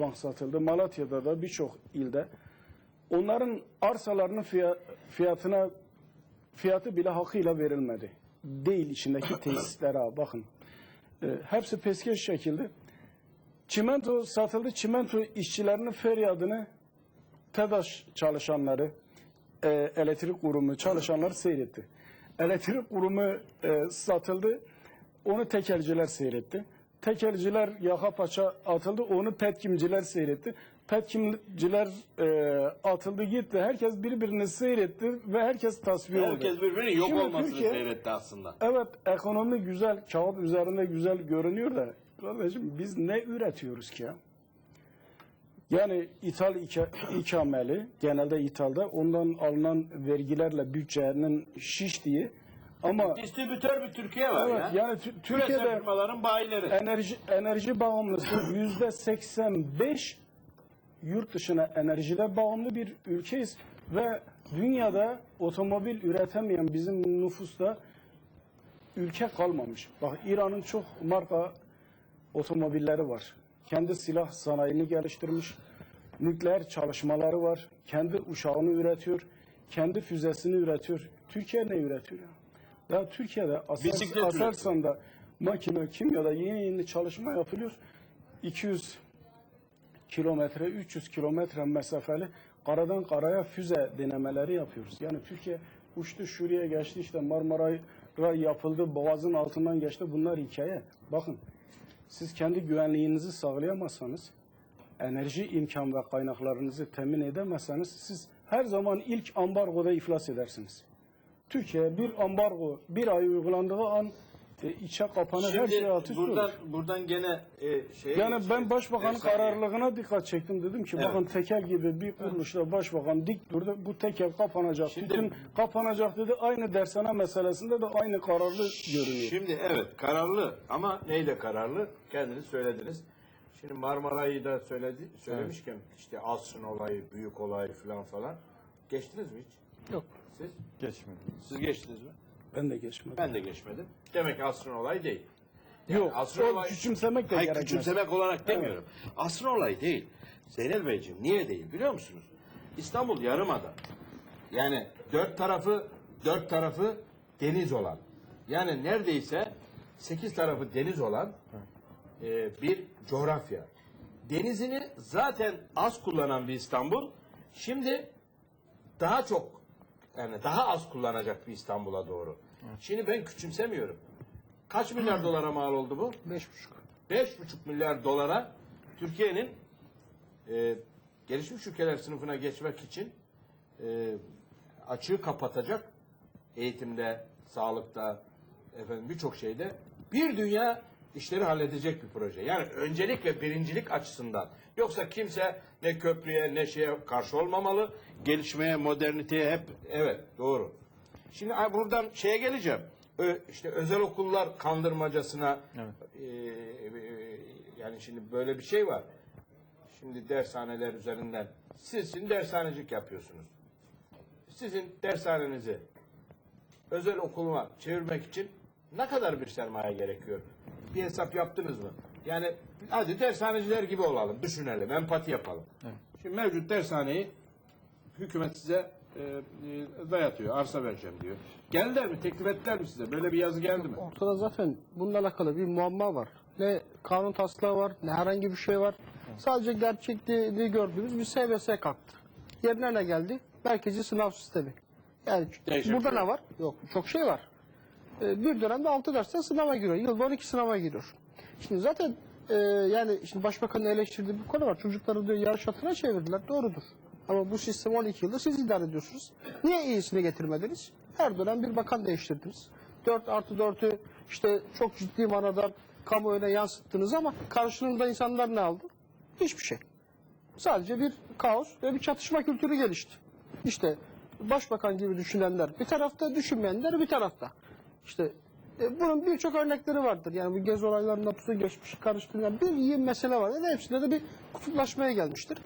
bank satıldı. Malatya'da da birçok ilde. Onların arsalarının fiya- fiyatına fiyatı bile hakkıyla verilmedi. Değil içindeki tesislere bakın. E, hepsi peskeş şekilde. Çimento satıldı. Çimento işçilerinin feryadını TEDAŞ çalışanları, e, elektrik kurumu çalışanları seyretti. Elektrik kurumu e, satıldı. Onu tekelciler seyretti. Tekelciler yaka paça atıldı. Onu petkimciler seyretti. Petkimciler e, atıldı gitti. Herkes birbirini seyretti ve herkes tasfiye oldu. Herkes birbirinin yok Şimdi olmasını Türkiye- seyretti aslında. Evet ekonomi güzel, kağıt üzerinde güzel görünüyor da kardeşim biz ne üretiyoruz ki ya? Yani ithal ika- ikameli, genelde ithalda ondan alınan vergilerle bütçenin şiştiği ama Distribütör bir Türkiye var evet, ya. yani Tü- Türkiye'de firmaların bayileri. enerji enerji bağımlısı yüzde 85 yurt dışına enerjide bağımlı bir ülkeyiz ve dünyada otomobil üretemeyen bizim nüfusta ülke kalmamış. Bak İran'ın çok marka otomobilleri var. Kendi silah sanayini geliştirmiş. Nükleer çalışmaları var. Kendi uçağını üretiyor. Kendi füzesini üretiyor. Türkiye ne üretiyor ya? Ya Türkiye'de Asel, Bisiklet Aselsan'da makine, kimyada yeni yeni çalışma yapılıyor. 200 kilometre, 300 kilometre mesafeli karadan karaya füze denemeleri yapıyoruz. Yani Türkiye uçtu şuraya geçti işte Marmara'ya yapıldı, boğazın altından geçti. Bunlar hikaye. Bakın siz kendi güvenliğinizi sağlayamazsanız, enerji imkan ve kaynaklarınızı temin edemezseniz siz her zaman ilk ambargoda iflas edersiniz. Türkiye bir ambargo bir ay uygulandığı an e, içe kapanır her şey alt üst olur. buradan, buradan gene e, şeye Yani ben geçeceğiz. başbakanın Efsane. kararlılığına dikkat çektim. Dedim ki Evet. bakın tekel gibi bir kuruluşta başbakan dik durdu. Bu tekel kapanacak. Şimdi- Bütün kapanacak dedi. Aynı dershane meselesinde de aynı kararlı görünüyor. Şimdi evet kararlı ama neyle kararlı? Kendiniz söylediniz. Şimdi Marmara'yı da söyledi, söylemişken işte Asrın olayı, büyük olay falan falan. Geçtiniz mi hiç? Yok. Siz? Geçmedi. Siz geçtiniz mi? Ben de geçmedim. Ben de geçmedim. Demek Asrın olay değil. Yani Yok. asrın o olay- küçümsemek de Hayır gerekmez. küçümsemek olarak demiyorum. Asrın olay değil. Zeynel Beyciğim niye değil biliyor musunuz? İstanbul Yarımada. Yani dört tarafı dört tarafı deniz olan. Yani neredeyse sekiz tarafı deniz olan e, bir coğrafya. Denizini zaten az kullanan bir İstanbul. Şimdi daha çok yani daha az kullanacak bir İstanbul'a doğru. Şimdi ben küçümsemiyorum. Kaç milyar dolara mal oldu bu? Beş buçuk. 5,5 milyar dolara Türkiye'nin e, gelişmiş ülkeler sınıfına geçmek için e, açığı kapatacak eğitimde, sağlıkta, efendim birçok şeyde bir dünya işleri halledecek bir proje. Yani öncelik ve birincilik açısından. Yoksa kimse ne köprüye ne şeye karşı olmamalı. Gelişmeye, moderniteye hep evet doğru. Şimdi ay, buradan şeye geleceğim. Ö, işte özel okullar kandırmacasına e, e, yani şimdi böyle bir şey var. Şimdi dershaneler üzerinden sizin dershanecik yapıyorsunuz. Sizin dershanenizi özel okuluna çevirmek için ne kadar bir sermaye gerekiyor? Bir hesap yaptınız mı? Yani hadi dershaneciler gibi olalım, düşünelim, empati yapalım. Şimdi mevcut dershaneyi hükümet size e, e, dayatıyor, arsa vereceğim diyor. Geldiler mi, teklif ettiler mi size? Böyle bir yazı geldi mi? Ortada zaten bununla alakalı bir muamma var. Ne kanun taslağı var, ne herhangi bir şey var. Sadece gerçekliğini gördüğümüz bir SBS kalktı. Yerine ne geldi? Merkezi sınav sistemi. Yani Değişik burada şey. ne var? Yok, çok şey var. Ee, bir dönemde 6 dersten sınava giriyor. Yılda 12 sınava giriyor. Şimdi zaten e, yani şimdi başbakanın eleştirdiği bir konu var. Çocukları diyor yarış atına çevirdiler. Doğrudur. Ama bu sistemi 12 yılda siz idare ediyorsunuz. Niye iyisini getirmediniz? Her dönem bir bakan değiştirdiniz. 4 artı 4'ü işte çok ciddi manada kamuoyuna yansıttınız ama karşılığında insanlar ne aldı? Hiçbir şey. Sadece bir kaos ve bir çatışma kültürü gelişti. İşte başbakan gibi düşünenler bir tarafta, düşünmeyenler bir tarafta. İşte e, bunun birçok örnekleri vardır. Yani bu gez olaylarında pusu geçmiş, karıştırılan bir iyi mesele var. Yani hepsinde de bir kutuplaşmaya gelmiştir.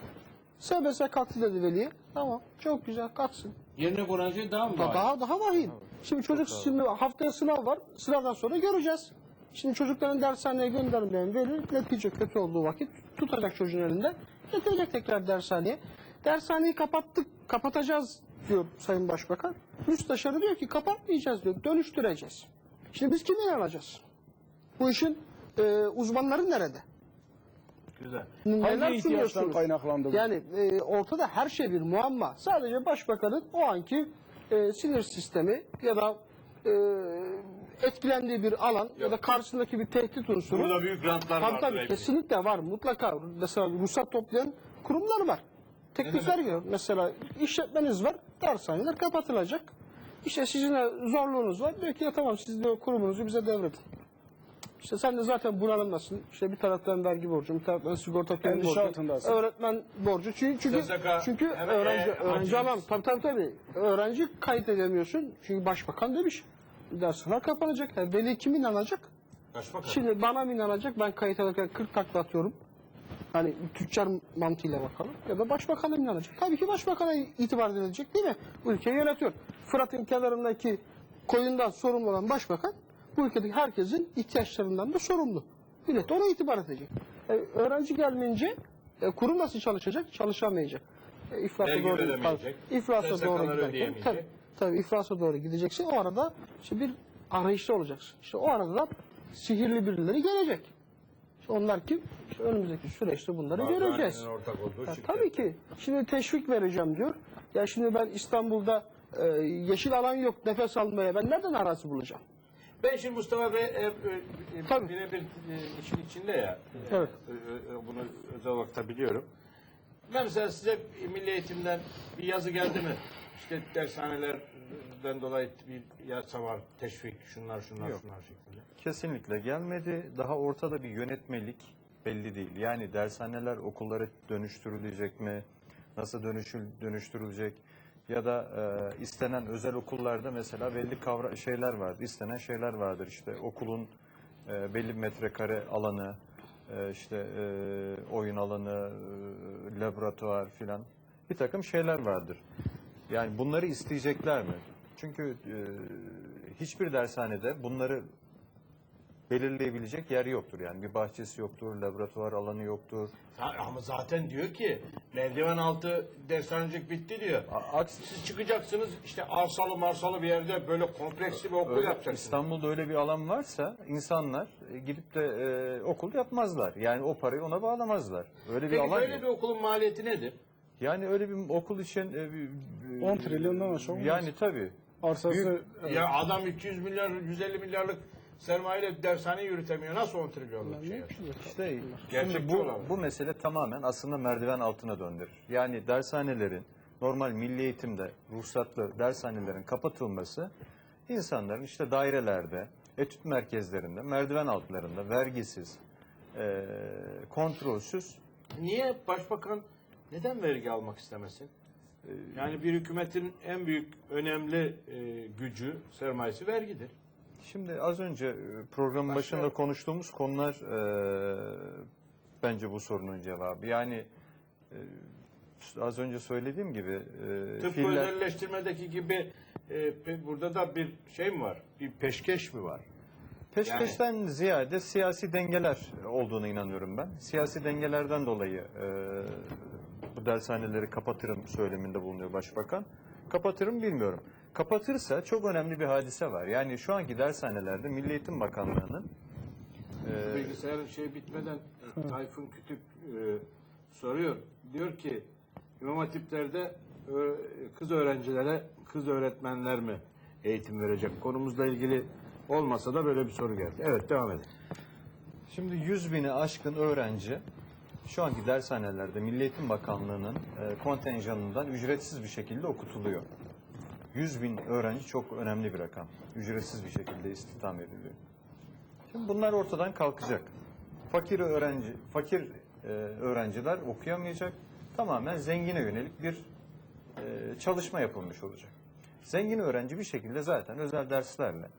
SBS kalktı dedi veliye. Tamam, çok güzel kalksın. Yerine konan şey daha mı Da- var? Daha daha vahim. Şimdi çocuk şimdi haftaya sınav var. Sınavdan sonra göreceğiz. Şimdi çocukların dershaneye göndermeyen veli netice kötü olduğu vakit tutacak çocuğun elinden getirecek tekrar dershaneye. Dershaneyi kapattık, kapatacağız diyor Sayın Başbakan. Müsteşarı diyor ki kapatmayacağız diyor, dönüştüreceğiz. Şimdi biz kimden alacağız? Bu işin e, uzmanları nerede? Güzel. Neler Hangi ihtiyaçtan sunuyorsunuz? kaynaklandı bu? Yani e, ortada her şey bir muamma. Sadece başbakanın o anki e, sinir sistemi ya da e, etkilendiği bir alan ya da karşısındaki bir tehdit unsuru. Burada büyük rantlar Tabii vardır. tabii eminim. kesinlikle var mutlaka. Mesela ruhsat toplayan kurumlar var. Teklifler geliyor. Mesela işletmeniz var, dershaneler kapatılacak. İşte sizin de zorluğunuz var. Diyor ki ya tamam siz diyor kurumunuzu bize devredin. İşte sen de zaten bunalımdasın. İşte bir taraftan vergi borcu, bir taraftan sigorta prim Endişe borcu, altındasın. öğretmen borcu. Çünkü çünkü, SSK, çünkü hemen, öğrenci e, öğrenci haciz. alan tabii tabii tabii. Öğrenci kayıt edemiyorsun. Çünkü başbakan demiş. Dershaneler kapanacak. Yani veli kim inanacak? Başbakan. Şimdi bana mı inanacak? Ben kayıt alırken 40 takla atıyorum. Hani tüccar mantığıyla bakalım. Ya da başbakana inanacak? Tabii ki başbakana itibar edilecek değil mi? Bu ülkeyi yönetiyor. Fırat'ın kenarındaki koyundan sorumlu olan başbakan bu ülkedeki herkesin ihtiyaçlarından da sorumlu. Millet ona itibar edecek. E, öğrenci gelmeyince e, kurum nasıl çalışacak? Çalışamayacak. E, iflasa Vergi doğru veremeyecek. iflasa doğru giderken tabii, tabii iflasa doğru gideceksin. O arada işte bir arayışta olacaksın. İşte o arada da sihirli birileri gelecek. Onlar kim? İşte önümüzdeki süreçte bunları göreceğiz. Bankacının ortak olduğu Ya tabii ki. Şimdi teşvik vereceğim diyor. Ya şimdi ben İstanbul'da e, yeşil alan yok nefes almaya. Ben nereden arazi bulacağım? Ben şimdi Mustafa Bey e, e, Tabii. birebir e, işin içinde ya. E, Evet. e, e, bunu özel olarak da biliyorum. Ben mesela size milli eğitimden bir yazı geldi mi? İşte dershanelerden dolayı bir yasa var, teşvik, şunlar şunlar Yok. şunlar şeklinde. Kesinlikle gelmedi. Daha ortada bir yönetmelik belli değil. Yani dershaneler okullara dönüştürülecek mi? Nasıl dönüşül, dönüştürülecek? Ya da e, istenen özel okullarda mesela belli kavra şeyler vardır. İstenen şeyler vardır. İşte okulun e, belli bir metrekare alanı, e, işte e, oyun alanı, e, laboratuvar filan bir takım şeyler vardır. Yani bunları isteyecekler mi? Çünkü e, hiçbir dershanede bunları belirleyebilecek yer yoktur. Yani bir bahçesi yoktur, laboratuvar alanı yoktur. Ha, Ama zaten diyor ki merdiven altı dershanecik bitti diyor. A- Aksi Siz çıkacaksınız işte arsalı marsalı bir yerde böyle kompleksli bir okul öyle, yapacaksınız. İstanbul'da öyle bir alan varsa insanlar e, gidip de e, okul yapmazlar. Yani o parayı ona bağlamazlar. Öyle bir Peki alan böyle yok. bir okulun maliyeti nedir? Yani öyle bir okul için e, bir- bir- 10 trilyondan aşağı olmaz. Yani tabii. Arsası Ya adam 200 milyar, 150 milyarlık sermayeyle dershane yürütemiyor. Nasıl 10 trilyonluk şey? İşte şimdi bu, bu mesele tamamen aslında merdiven altına döndürür. Yani dershanelerin normal milli eğitimde ruhsatlı dershanelerin kapatılması insanların işte dairelerde, etüt merkezlerinde, merdiven altlarında vergisiz, eee, kontrolsüz Niye başbakan neden vergi almak istemesin? Yani bir hükümetin en büyük önemli e, gücü, sermayesi vergidir. Şimdi az önce e, programın Başka- başında konuştuğumuz konular e, bence bu sorunun cevabı. Yani e, az önce söylediğim gibi e, Tıpkı fiiller- özelleştirmedeki gibi e, burada da bir şey mi var? Bir peşkeş mi var? Peşkeşten ziyade siyasi dengeler olduğuna inanıyorum ben. Siyasi dengelerden dolayı e, bu dershaneleri kapatırım söyleminde bulunuyor başbakan. Kapatırım bilmiyorum. Kapatırsa çok önemli bir hadise var. Yani şu anki dershanelerde Milli Eğitim Bakanlığı'nın e, Bilgisayarın şey bitmeden e, Tayfun Kütük e, soruyor. Diyor ki İmam Hatipler'de ö- kız öğrencilere kız öğretmenler mi eğitim verecek? Konumuzla ilgili olmasa da böyle bir soru geldi. Evet devam edin. Şimdi 100 bini aşkın öğrenci şu anki dershanelerde Milli Eğitim Bakanlığı'nın e, kontenjanından ücretsiz bir şekilde okutuluyor. 100 bin öğrenci çok önemli bir rakam. Ücretsiz bir şekilde istihdam ediliyor. Şimdi bunlar ortadan kalkacak. Fakir öğrenci, fakir e, öğrenciler okuyamayacak. Tamamen zengine yönelik bir e, çalışma yapılmış olacak. Zengin öğrenci bir şekilde zaten özel derslerle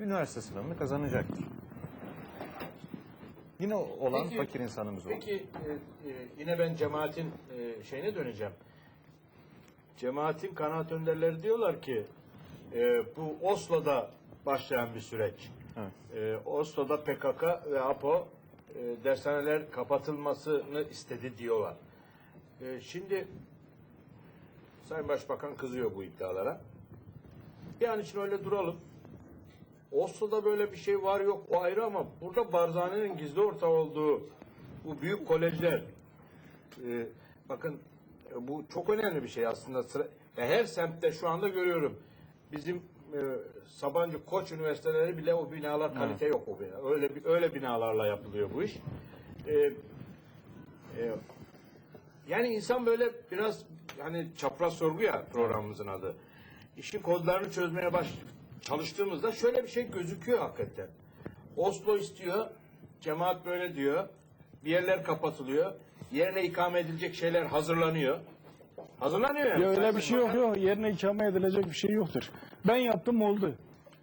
üniversite sınavını kazanacaktır. Yine olan Peki- fakir insanımız olur. Peki e, e, yine ben cemaatin e, şeyine döneceğim. Cemaatin kanaat önderleri diyorlar ki e, bu Oslo'da başlayan bir süreç. Ee, Oslo'da PKK ve APO e, dershaneler kapatılmasını istedi diyorlar. Ee, şimdi Sayın Başbakan kızıyor bu iddialara. Bir an için öyle duralım. Oslo'da böyle bir şey var yok o ayrı ama burada Barzani'nin gizli ortağı olduğu bu büyük kolejler e, bakın e, bu çok önemli bir şey aslında. Sıra, ya her semtte şu anda görüyorum. Bizim e, Sabancı Koç üniversiteleri bile o binalar kalite yok o bina. Öyle öyle binalarla yapılıyor bu iş. E, e, yani insan böyle biraz hani çapraz sorgu ya programımızın adı. İşin kodlarını çözmeye baş çalıştığımızda şöyle bir şey gözüküyor hakikaten. Oslo istiyor, cemaat böyle diyor. Bir yerler kapatılıyor. Yerine ikame edilecek şeyler hazırlanıyor. Hazırlanıyor yani. Ya öyle bir şey yok yok. Yerine ikame edilecek bir şey yoktur. Ben yaptım oldu.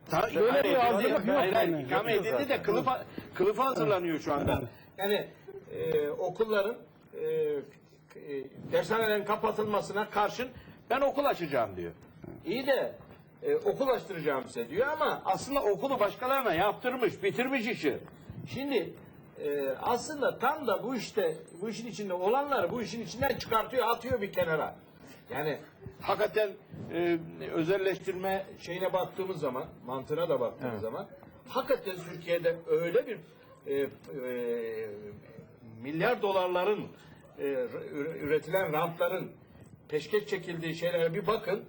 Ta- Böyle hayır, bir hazırlık yok hayır, yani. ikame edildi de kılıfa, kılıfa hazırlanıyor şu anda. Yani e, okulların e, e, dershanelerin kapatılmasına karşın ben okul açacağım diyor. İyi de e, okul açtıracağım size diyor ama aslında okulu başkalarına yaptırmış, bitirmiş işi. Şimdi e, aslında tam da bu işte bu işin içinde olanları bu işin içinden çıkartıyor, atıyor bir kenara. Yani hakikaten e, özelleştirme şeyine baktığımız zaman, mantığına da baktığımız zaman hakikaten Türkiye'de öyle bir e, e, milyar dolarların e, üre- üretilen rantların peşkeş çekildiği şeylere bir bakın.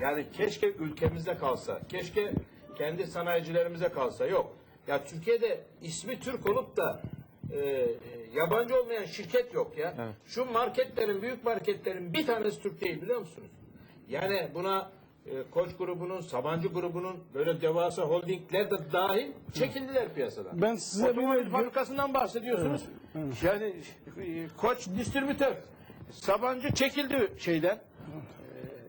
Yani keşke ülkemizde kalsa, keşke kendi sanayicilerimize kalsa. Yok. Ya Türkiye'de ismi Türk olup da e, e, yabancı olmayan şirket yok ya. Şu marketlerin, büyük marketlerin bir tanesi Türk değil biliyor musunuz? Yani buna e, Koç grubunun, Sabancı grubunun böyle devasa holdingler de dahil çekildiler piyasadan. Ben size Otomobil bir- fabrikasından bahsediyorsunuz. Yani e, Koç distribütör, Sabancı çekildi şeyden.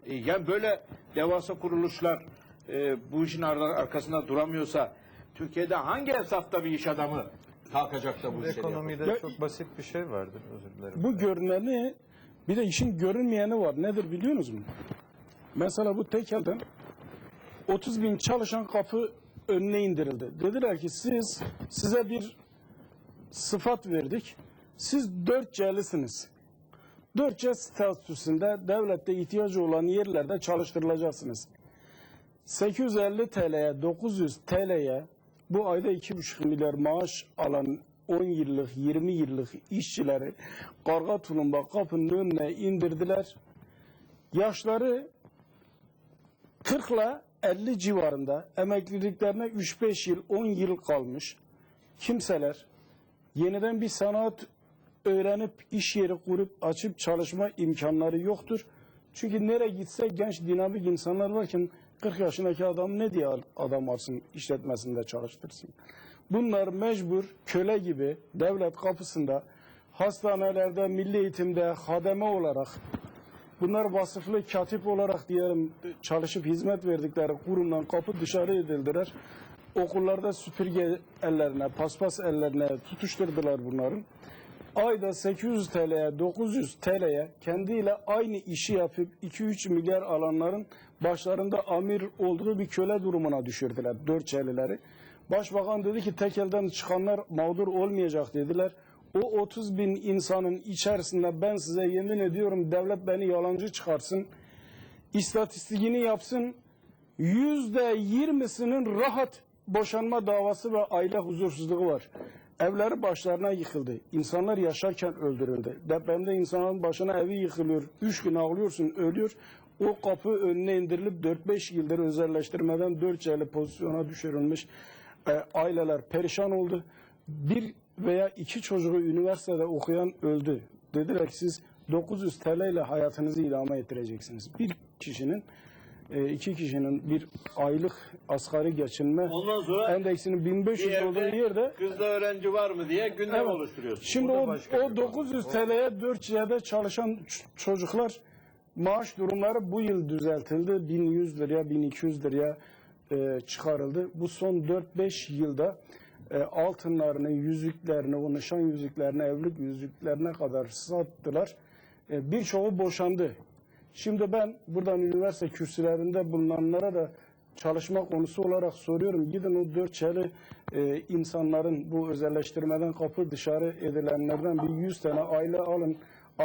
E, yani böyle devasa kuruluşlar e, bu işin ar- arkasında duramıyorsa Türkiye'de hangi hesapta bir iş adamı kalkacak da bu işleri? Ekonomide Ya- çok basit bir şey vardır özür dilerim. Bu görüneni bir de işin görünmeyeni var. Nedir biliyor musunuz? Mesela bu tekelden 30 bin çalışan kapı önüne indirildi. Dediler ki siz size bir sıfat verdik. Siz dört C'lisiniz. Dört C statüsünde devlette ihtiyacı olan yerlerde çalıştırılacaksınız. 850 TL'ye 900 TL'ye bu ayda 2,5 milyar maaş alan 10 yıllık 20 yıllık işçileri karga tulumba kapının önüne indirdiler. Yaşları 40 ile 50 civarında emekliliklerine 3-5 yıl 10 yıl kalmış kimseler yeniden bir sanat öğrenip iş yeri kurup açıp çalışma imkanları yoktur. Çünkü nereye gitse genç dinamik insanlar varken 40 yaşındaki adam ne diye adam alsın işletmesinde çalıştırsın. Bunlar mecbur köle gibi devlet kapısında hastanelerde, milli eğitimde hademe olarak Bunlar vasıflı katip olarak diyelim çalışıp hizmet verdikleri kurumdan kapı dışarı edildiler. Okullarda süpürge ellerine, paspas ellerine tutuşturdular bunların. Ayda 800 TL'ye, 900 TL'ye kendiyle aynı işi yapıp 2-3 milyar alanların başlarında amir olduğu bir köle durumuna düşürdüler dört çelileri. Başbakan dedi ki tek elden çıkanlar mağdur olmayacak dediler. O 30 bin insanın içerisinde ben size yemin ediyorum devlet beni yalancı çıkarsın. İstatistiğini yapsın. Yüzde yirmisinin rahat boşanma davası ve aile huzursuzluğu var. Evleri başlarına yıkıldı. İnsanlar yaşarken öldürüldü. Depremde insanların başına evi yıkılıyor. Üç gün ağlıyorsun, ölüyor. O kapı önüne indirilip 4-5 yıldır özelleştirmeden 4 celi pozisyona düşürülmüş e, aileler perişan oldu. Bir veya iki çocuğu üniversitede okuyan öldü. Dediler ki siz 900 TL ile hayatınızı idame ettireceksiniz. Bir kişinin iki kişinin bir aylık asgari geçinme Ondan sonra endeksinin 1500 bir olduğu yerde kızda öğrenci var mı diye gündem Evet. oluşturuyorsun. Şimdi o, o bir konu. 900 TL'ye 4 C'de çalışan çocuklar maaş durumları bu yıl düzeltildi. 1100 liraya 1200 liraya e, çıkarıldı. Bu son 4-5 yılda e, altınlarını, yüzüklerini, o nişan yüzüklerini, evlilik yüzüklerine kadar sattılar. E, Birçoğu boşandı. Şimdi ben buradan üniversite kürsülerinde bulunanlara da çalışma konusu olarak soruyorum. Gidin o dört çeli e, insanların bu özelleştirmeden kapı dışarı edilenlerden bir yüz tane aile alın.